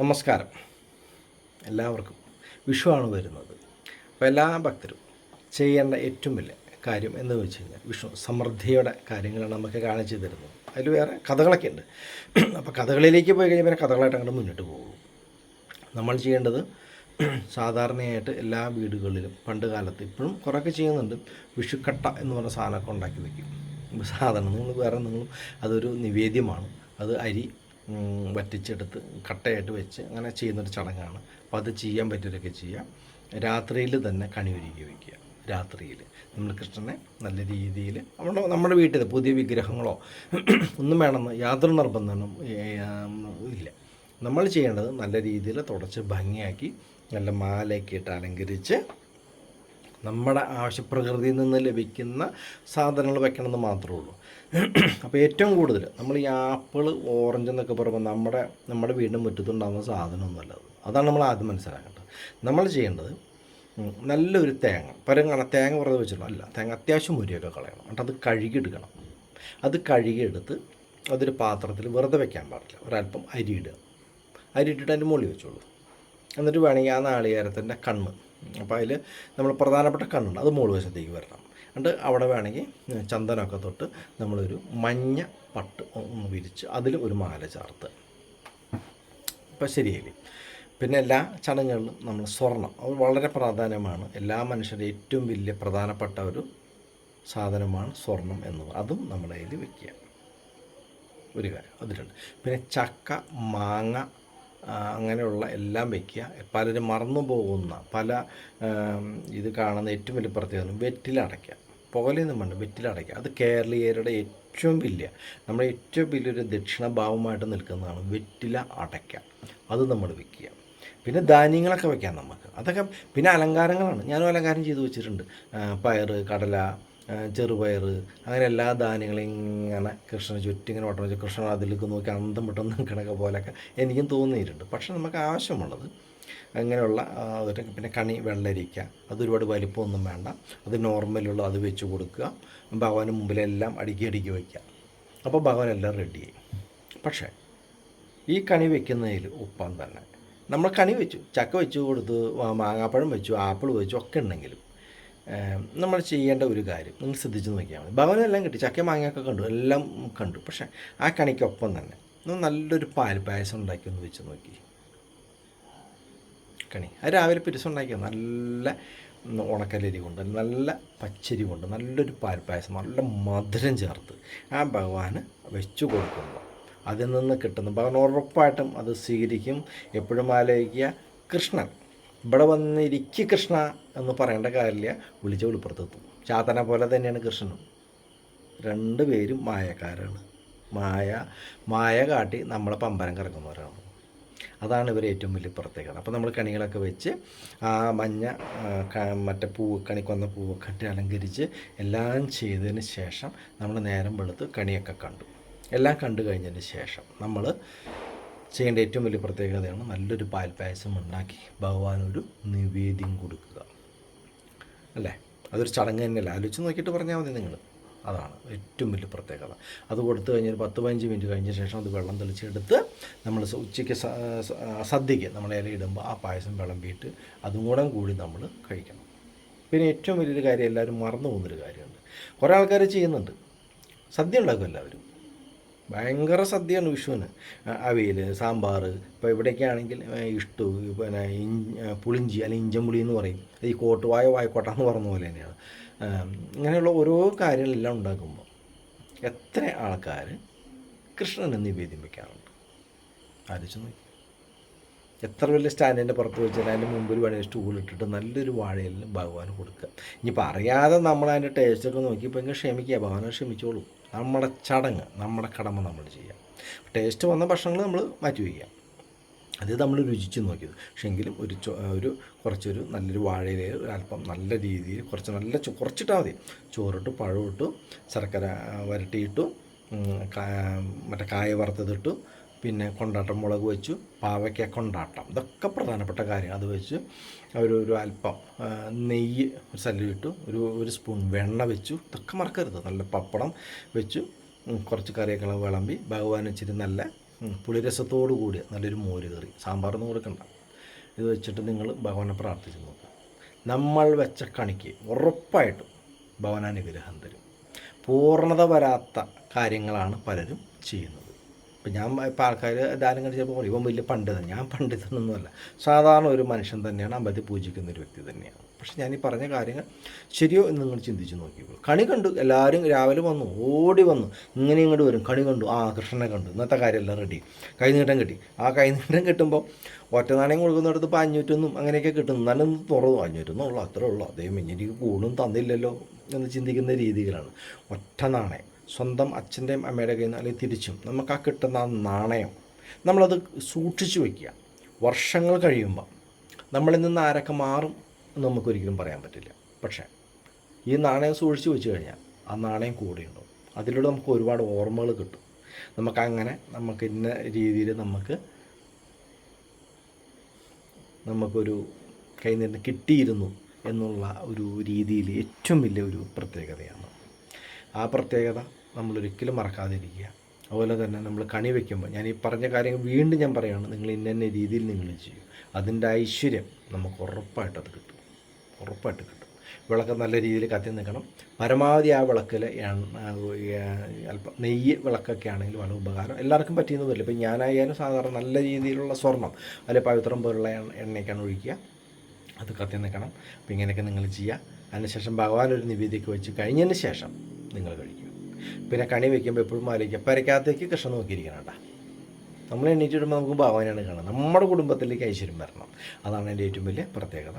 നമസ്കാരം. എല്ലാവർക്കും വിഷുവാണ് വരുന്നത്. അപ്പോൾ എല്ലാ ഭക്തരും ചെയ്യേണ്ട ഏറ്റവും വലിയ കാര്യം എന്ന് വെച്ച് കഴിഞ്ഞാൽ വിഷു സമൃദ്ധിയുടെ കാര്യങ്ങളാണ് നമുക്ക് കാണിച്ചു തരുന്നത്. അതിൽ വേറെ കഥകളൊക്കെ ഉണ്ട്. അപ്പോൾ കഥകളിലേക്ക് പോയി കഴിഞ്ഞാൽ പിന്നെ കഥകളായിട്ട് അങ്ങോട്ട് മുന്നോട്ട് പോകും. നമ്മൾ ചെയ്യേണ്ടത് സാധാരണയായിട്ട് എല്ലാ വീടുകളിലും പണ്ട് കാലത്ത് ഇപ്പോഴും കുറേയൊക്കെ ചെയ്യുന്നുണ്ട്. വിഷുക്കട്ട എന്ന് പറഞ്ഞ സാധനമൊക്കെ ഉണ്ടാക്കി വയ്ക്കും സാധാരണ നിങ്ങൾ വേറെ നിങ്ങൾ അതൊരു നിവേദ്യമാണ്. അത് അരി വറ്റിച്ചെടുത്ത് കട്ടയായിട്ട് വെച്ച് അങ്ങനെ ചെയ്യുന്നൊരു ചടങ്ങാണ്. അപ്പോൾ അത് ചെയ്യാൻ പറ്റിയവരൊക്കെ ചെയ്യാം. രാത്രിയിൽ തന്നെ കണി ഒരുക്കി വയ്ക്കുക രാത്രിയിൽ. നമ്മൾ കൃഷ്ണനെ നല്ല രീതിയിൽ നമ്മുടെ നമ്മുടെ വീട്ടിൽ പുതിയ വിഗ്രഹങ്ങളോ ഒന്നും വേണമെന്ന് യാതൊരു നിർബന്ധവും ഇല്ല. നമ്മൾ ചെയ്യേണ്ടത് നല്ല രീതിയിൽ തുടച്ച് ഭംഗിയാക്കി നല്ല മാലയൊക്കെ ഇട്ട് അലങ്കരിച്ച് നമ്മുടെ ആവശ്യപ്രകൃതിയിൽ നിന്ന് ലഭിക്കുന്ന സാധനങ്ങൾ വെക്കണമെന്ന് മാത്രമേ ഉള്ളൂ. അപ്പോൾ ഏറ്റവും കൂടുതൽ നമ്മൾ ഈ ആപ്പിൾ ഓറഞ്ച് എന്നൊക്കെ പറയുമ്പോൾ നമ്മുടെ നമ്മുടെ വീടിന്റെ മുറ്റത്തുണ്ടാകുന്ന സാധനമൊന്നുമല്ല അത്. അതാണ് നമ്മൾ ആദ്യം മനസ്സിലാക്കേണ്ടത്. നമ്മൾ ചെയ്യേണ്ടത് നല്ലൊരു തേങ്ങ പരങ്ങണ. തേങ്ങ വെറുതെ വെച്ചിട്ടുള്ള അല്ല തേങ്ങ അത്യാവശ്യം മുരിയൊക്കെ കളയണം. എന്നിട്ട് അത് കഴുകിയെടുക്കണം. അത് കഴുകിയെടുത്ത് അതൊരു പാത്രത്തിൽ വെറുതെ വെക്കാൻ പാടില്ല. ഒരല്പം അരി ഇടുക. അരി ഇട്ടിട്ട് അതിന്റെ മുകളിൽ വെച്ചോളൂ. എന്നിട്ട് വേണമെങ്കിൽ ആ നാളികേരത്തിന്റെ കണ്ണ് അപ്പോൾ അതിൽ നമ്മൾ പ്രധാനപ്പെട്ട കണ്ണുണ്ട് അത് മുകൾ വശത്തേക്ക് വരണം. എന്നിട്ട് അവിടെ വേണമെങ്കിൽ ചന്ദനമൊക്കെ തൊട്ട് നമ്മളൊരു മഞ്ഞ പട്ട് ഒന്ന് വിരിച്ച് അതിൽ ഒരു മാല ചേർത്ത്. ഇപ്പം ശരിയായി പിന്നെ എല്ലാ ചടങ്ങുകളിലും നമ്മൾ സ്വർണം അത് വളരെ പ്രാധാന്യമാണ്. എല്ലാ മനുഷ്യരുടെ ഏറ്റവും വലിയ പ്രധാനപ്പെട്ട ഒരു സാധനമാണ് സ്വർണം എന്ന് അതും നമ്മുടെ കയ്യിൽ വയ്ക്കുക ഒരു കാര്യം അതിലുണ്ട്. പിന്നെ ചക്ക മാങ്ങ അങ്ങനെയുള്ള എല്ലാം വയ്ക്കുക പലരും മറന്നു പോകുന്ന പല ഇത് കാണുന്ന ഏറ്റവും വലിയ പ്രത്യേകത വെറ്റിലടയ്ക്കുക. പുകലൊന്നും വേണ്ട വെറ്റിലടയ്ക്കുക. അത് കേരളീയരുടെ ഏറ്റവും വലിയ നമ്മുടെ ഏറ്റവും വലിയൊരു ദക്ഷിണഭാവമായിട്ട് നിൽക്കുന്നതാണ് വെറ്റില അടയ്ക്കുക. അത് നമ്മൾ വെക്കുക. പിന്നെ ധാന്യങ്ങളൊക്കെ വെക്കാം നമുക്ക്. അതൊക്കെ പിന്നെ അലങ്കാരങ്ങളാണ്. ഞാനും അലങ്കാരം ചെയ്ത് വെച്ചിട്ടുണ്ട്. പയർ കടല ചെറുപയർ അങ്ങനെ എല്ലാ ധാന്യങ്ങളും ഇങ്ങനെ കൃഷ്ണന് ചുറ്റും ഇങ്ങനെ ഓട്ടം വെച്ച് കൃഷ്ണൻ അതിലേക്ക് നോക്കി അന്തം വിട്ടൊന്ന് നിൽക്കണൊക്കെ പോലെയൊക്കെ എനിക്കും തോന്നിയിട്ടുണ്ട്. പക്ഷെ നമുക്ക് ആവശ്യമുള്ളത് അങ്ങനെയുള്ള അതൊക്കെ പിന്നെ കണി വെള്ളരിക്ക അതൊരുപാട് വലിപ്പമൊന്നും വേണ്ട. അത് നോർമലുള്ള അത് വെച്ച് കൊടുക്കുക. ഭഗവാന് മുമ്പിലെല്ലാം അടുക്കി അടുക്കി വയ്ക്കുക. അപ്പോൾ ഭഗവാൻ എല്ലാം റെഡി ചെയ്യും പക്ഷേ ഈ കണി വെക്കുന്നതിൽ ഉപ്പം തന്നെ. നമ്മൾ കണി വെച്ചു ചക്ക വെച്ചു കൊടുത്തു മാങ്ങാപ്പഴം വെച്ചു ആപ്പിൾ വെച്ചു ഒക്കെ ഉണ്ടെങ്കിലും നമ്മൾ ചെയ്യേണ്ട ഒരു കാര്യം നിങ്ങൾ ശ്രദ്ധിച്ച് നോക്കിയാൽ മതി. ഭവനെല്ലാം കിട്ടി. ചക്ക മാങ്ങയൊക്കെ കണ്ടു. എല്ലാം കണ്ടു. പക്ഷേ ആ കണിക്കൊപ്പം തന്നെ നല്ലൊരു പാൽ പായസം ഉണ്ടാക്കി ഒന്ന് വെച്ച് നോക്കി. കണി. അത് രാവിലെ പിരിസം ഉണ്ടാക്കിയ നല്ല ഉണക്കലരി കൊണ്ട് നല്ല പച്ചരി കൊണ്ട് നല്ലൊരു പാൽ പായസം നല്ല മധുരം ചേർത്ത് ആ ഭഗവാന് വെച്ചു കൊടുക്കുമ്പോൾ അതിൽ നിന്ന് കിട്ടുന്ന ഭഗവാൻ ഉറപ്പായിട്ടും അത് സ്വീകരിക്കും. എപ്പോഴും ആലോചിക്കുക കൃഷ്ണൻ ഇവിടെ വന്നിരിക്കി കൃഷ്ണ എന്ന് പറയേണ്ട കാര്യമില്ല. വിളിച്ച വെളിപ്പുറത്തെത്തും ചാത്തനെ പോലെ തന്നെയാണ് കൃഷ്ണനും. രണ്ടുപേരും മായക്കാരാണ്. മായ മായ കാട്ടി നമ്മളെ പമ്പരം കറങ്ങുന്നവരാണ്. അതാണ് ഇവർ ഏറ്റവും വലിയ പ്രത്യേകത. അപ്പോൾ നമ്മൾ കണികളൊക്കെ വെച്ച് ആ മഞ്ഞ മറ്റേ പൂവ് കണിക്കൊന്ന പൂവൊക്കെ ഇട്ട് അലങ്കരിച്ച് എല്ലാം ചെയ്തതിന് ശേഷം നമ്മൾ നേരം വെളുത്ത് കണിയൊക്കെ കണ്ടു. എല്ലാം കണ്ടു കഴിഞ്ഞതിന് ശേഷം നമ്മൾ ചെയ്യേണ്ട ഏറ്റവും വലിയ പ്രത്യേകതയാണ് നല്ലൊരു പാൽപ്പായസം ഉണ്ടാക്കി ഭഗവാനൊരു നിവേദ്യം കൊടുക്കുക. അല്ലേ? അതൊരു ചടങ്ങ് തന്നെയല്ല. ആലോചിച്ച് നോക്കിയിട്ട് പറഞ്ഞാൽ മതി നിങ്ങൾ. അതാണ് ഏറ്റവും വലിയ പ്രത്യേകത. അത് കൊടുത്തു കഴിഞ്ഞ് ഒരു പത്ത് പതിനഞ്ച് മിനിറ്റ് കഴിഞ്ഞ ശേഷം അത് വെള്ളം തെളിച്ചെടുത്ത് നമ്മൾ ഉച്ചയ്ക്ക് സദ്യയ്ക്ക് നമ്മൾ ഇല ഇടുമ്പോൾ ആ പായസം വിളമ്പിയിട്ട് അതും കൂടെ കൂടി നമ്മൾ കഴിക്കണം. പിന്നെ ഏറ്റവും വലിയൊരു കാര്യം എല്ലാവരും മറന്നു പോകുന്നൊരു കാര്യമുണ്ട്. കുറേ ആൾക്കാർ ചെയ്യുന്നുണ്ട്. സദ്യ ഉണ്ടാക്കും എല്ലാവരും. ഭയങ്കര സദ്യയാണ് വിഷുവിന്. അവിയൽ സാമ്പാർ ഇപ്പോൾ ഇവിടെയൊക്കെ ആണെങ്കിൽ ഇഷ്ടു പിന്നെ പുളിഞ്ചി അല്ലെങ്കിൽ ഇഞ്ചംപുളി എന്ന് പറയും. ഈ കോട്ടുവായ വായക്കോട്ട എന്ന് പറഞ്ഞ പോലെ തന്നെയാണ്. ഇങ്ങനെയുള്ള ഓരോ കാര്യങ്ങളെല്ലാം ഉണ്ടാക്കുമ്പോൾ എത്ര ആൾക്കാർ കൃഷ്ണനെ നിവേദ്യം വയ്ക്കാറുണ്ട് ആലോചിച്ച് നോക്കി. എത്ര വലിയ സ്റ്റാൻഡിന്റെ പുറത്ത് വെച്ചാൽ അതിന്റെ മുമ്പിൽ വേണമെങ്കിൽ സ്റ്റൂളിട്ടിട്ട് നല്ലൊരു വാഴയിൽ ഭഗവാൻ കൊടുക്കുക. ഇനിയിപ്പോൾ അറിയാതെ നമ്മൾ അതിന്റെ ടേസ്റ്റൊക്കെ നോക്കിയപ്പോൾ ഇങ്ങനെ ക്ഷമിക്കുക. ഭഗവാനെ ക്ഷമിച്ചോളൂ. നമ്മുടെ ചടങ്ങ് നമ്മുടെ കടമ നമ്മൾ ചെയ്യാം. ടേസ്റ്റ് വന്ന ഭക്ഷണങ്ങൾ നമ്മൾ മാറ്റി വയ്ക്കുക അത് നമ്മൾ രുചിച്ച് നോക്കിയത്. പക്ഷേ എങ്കിലും ഒരു ഒരു കുറച്ചൊരു നല്ലൊരു വാഴയിലേ അല്പം നല്ല രീതിയിൽ കുറച്ച് നല്ല കുറച്ചിട്ടാൽ മതി. ചോറിട്ട് പഴമിട്ടു ശർക്കര വരട്ടിയിട്ടു മറ്റേ കായ വറുത്തതിട്ടു പിന്നെ കൊണ്ടാട്ടം മുളക് വെച്ചു പാവയ്ക്ക കൊണ്ടാട്ടം. ഇതൊക്കെ പ്രധാനപ്പെട്ട കാര്യം അത് വെച്ച് ഒരു ഒരു അല്പം നെയ്യ് ഒരു സല്ലിട്ടു ഒരു ഒരു സ്പൂൺ വെണ്ണ വെച്ചു. ഇതൊക്കെ മറക്കരുത്. നല്ല പപ്പടം വെച്ചു. കുറച്ച് കറിയൊക്കെ വിളമ്പി. ഭഗവാൻ ഇച്ചിരി നല്ല പുളിരസത്തോടു കൂടിയ നല്ലൊരു മോര് കറി സാമ്പാറൊന്നും കൊടുക്കണ്ട. ഇത് വെച്ചിട്ട് നിങ്ങൾ ഭഗവാനെ പ്രാർത്ഥിച്ച് നോക്കുക നമ്മൾ വെച്ച കണിക്ക് ഉറപ്പായിട്ടും ഭഗവാൻ അനുഗ്രഹം തരും. പൂർണത വരാത്ത കാര്യങ്ങളാണ് പലരും ചെയ്യുന്നത്. ഇപ്പം ഞാൻ ഇപ്പം ആൾക്കാർ ദാനം കണ്ടി ചിലപ്പോൾ ഇവൻ വലിയ പണ്ഡിതൻ. ഞാൻ പണ്ഡിതനൊന്നുമല്ല. സാധാരണ ഒരു മനുഷ്യൻ തന്നെയാണ് അമ്പലത്തിൽ പൂജിക്കുന്ന ഒരു വ്യക്തി തന്നെയാണ്. പക്ഷെ ഞാൻ ഈ പറഞ്ഞ കാര്യങ്ങൾ ശരിയോ എന്ന് നിങ്ങൾ ചിന്തിച്ച് നോക്കിയപ്പോൾ കണി കണ്ടു എല്ലാവരും രാവിലെ വന്നു ഓടി വന്നു ഇങ്ങനെ ഇങ്ങോട്ട് വരും. കണി കണ്ടു ആ കൃഷ്ണനെ കണ്ടു. ഇന്നത്തെ കാര്യമെല്ലാം റെഡി കൈനീട്ടം കിട്ടി. ആ കൈനീട്ടം കിട്ടുമ്പോൾ ഒറ്റ നാണയം കൊടുക്കുന്നിടത്ത് ഇപ്പോൾ അഞ്ഞൂറ്റൊന്നും അങ്ങനെയൊക്കെ കിട്ടും എന്നാലും തുറന്നു. അഞ്ഞൂറ്റൊന്നും അത്രേ ഉള്ളൂ. അതേ എനിക്ക് കൂടുതലും തന്നില്ലല്ലോ എന്ന് ചിന്തിക്കുന്ന രീതികളാണ് ഒറ്റ നാണയം. സ്വന്തം അച്ഛന്റെയും അമ്മയുടെ കയ്യിൽ നിന്ന് അല്ലെങ്കിൽ തിരിച്ചും നമുക്ക് ആ കിട്ടുന്ന ആ നാണയം നമ്മളത് സൂക്ഷിച്ചു വയ്ക്കുക. വർഷങ്ങൾ കഴിയുമ്പോൾ നമ്മളിൽ നിന്ന് ആരൊക്കെ മാറും എന്ന് നമുക്കൊരിക്കലും പറയാൻ പറ്റില്ല. പക്ഷേ ഈ നാണയം സൂക്ഷിച്ചു വെച്ച് കഴിഞ്ഞാൽ ആ നാണയം കൂടിയുണ്ടാവും അതിലൂടെ നമുക്ക് ഒരുപാട് ഓർമ്മകൾ കിട്ടും. നമുക്കങ്ങനെ നമുക്ക് ഇന്ന രീതിയിൽ നമുക്ക് നമുക്കൊരു കയ്യിൽ നിന്ന് കിട്ടിയിരുന്നു എന്നുള്ള ഒരു രീതിയിൽ ഏറ്റവും വലിയ ഒരു പ്രത്യേകതയാണ്. ആ പ്രത്യേകത നമ്മളൊരിക്കലും മറക്കാതിരിക്കുക. അതുപോലെ തന്നെ നമ്മൾ കണി വയ്ക്കുമ്പോൾ ഞാൻ ഈ പറഞ്ഞ കാര്യങ്ങൾ വീണ്ടും ഞാൻ പറയുകയാണ് നിങ്ങൾ ഇന്ന രീതിയിൽ നിങ്ങൾ ചെയ്യും. അതിന്റെ ഐശ്വര്യം നമുക്ക് ഉറപ്പായിട്ട് അത് കിട്ടും. ഉറപ്പായിട്ട് കിട്ടും. വിളക്ക് നല്ല രീതിയിൽ കത്തി നിൽക്കണം. പരമാവധി ആ വിളക്കിൽ അല്പം നെയ്യ് വിളക്കൊക്കെ ആണെങ്കിലും വളരെ ഉപകാരം. എല്ലാവർക്കും പറ്റുന്നതല്ല? ഇപ്പം ഞാനായാലും സാധാരണ നല്ല രീതിയിലുള്ള സ്വർണം അല്ലെ പവിത്രം പോലുള്ള എണ്ണ- എണ്ണയൊക്കെയാണ് ഒഴിക്കുക. അത് കത്തി നിൽക്കണം. അപ്പം ഇങ്ങനെയൊക്കെ നിങ്ങൾ ചെയ്യുക. അതിനുശേഷം ഭഗവാൻ ഒരു നിവേദ്യമൊക്കെ വെച്ച് കഴിഞ്ഞതിന് ശേഷം നിങ്ങൾ കഴിക്കും പിന്നെ കണി വയ്ക്കുമ്പോൾ എപ്പോഴും ആലോചിക്കുക. പരക്കാത്തേക്ക് കൃഷ്ണൻ നോക്കിയിരിക്കണം കേട്ടോ. നമ്മൾ എണ്ണീറ്റ് വരുമ്പോൾ നമുക്ക് ഭഗവാനാണ് കാണുന്നത് നമ്മുടെ കുടുംബത്തിലേക്ക് ഐശ്വര്യം വരണം. അതാണ് എന്റെ ഏറ്റവും വലിയ പ്രത്യേകത.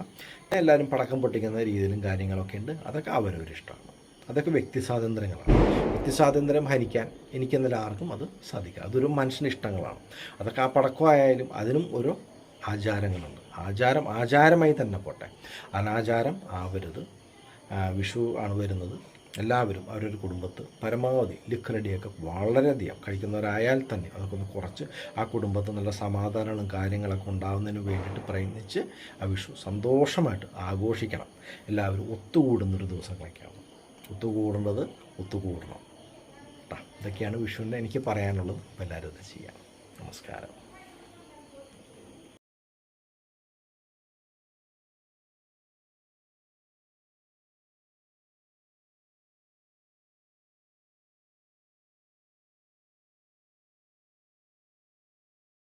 എല്ലാവരും പടക്കം പൊട്ടിക്കുന്ന രീതിയിലും കാര്യങ്ങളൊക്കെ ഉണ്ട്. അതൊക്കെ അവരവരിഷ്ടമാണ് അതൊക്കെ വ്യക്തി സ്വാതന്ത്ര്യങ്ങളാണ്. വ്യക്തി സ്വാതന്ത്ര്യം ഹരിക്കാൻ എനിക്കെന്നല്ല ആർക്കും അത് സാധിക്കുക അതൊരു മനുഷ്യന്റെ ഇഷ്ടങ്ങളാണ്. അതൊക്കെ ആ പടക്കമായാലും അതിനും ഓരോ ആചാരങ്ങളുണ്ട്. ആചാരം ആചാരമായി തന്നെ പോട്ടെ. അനാചാരം ആവരുത്. വിഷു ആണ് വരുന്നത്. എല്ലാവരും അവരൊരു കുടുംബത്ത് പരമാവധി ലിഖനടിയൊക്കെ വളരെയധികം കഴിക്കുന്നവരായാൽ തന്നെ അതൊക്കെ ഒന്ന് കുറച്ച് ആ കുടുംബത്തിൽ നല്ല സമാധാനങ്ങളും കാര്യങ്ങളൊക്കെ ഉണ്ടാകുന്നതിന് വേണ്ടിയിട്ട് പ്രയത്നിച്ച് ആ വിഷു സന്തോഷമായിട്ട് ആഘോഷിക്കണം. എല്ലാവരും ഒത്തുകൂടുന്നൊരു ദിവസങ്ങളൊക്കെയാണ് ഒത്തുകൂടേണ്ടത് ഒത്തുകൂടണം. ഇതൊക്കെയാണ് വിഷുവിന്റെ എനിക്ക് പറയാനുള്ളത്. അപ്പോൾ എല്ലാവരും ഇത് ചെയ്യാം. നമസ്കാരം.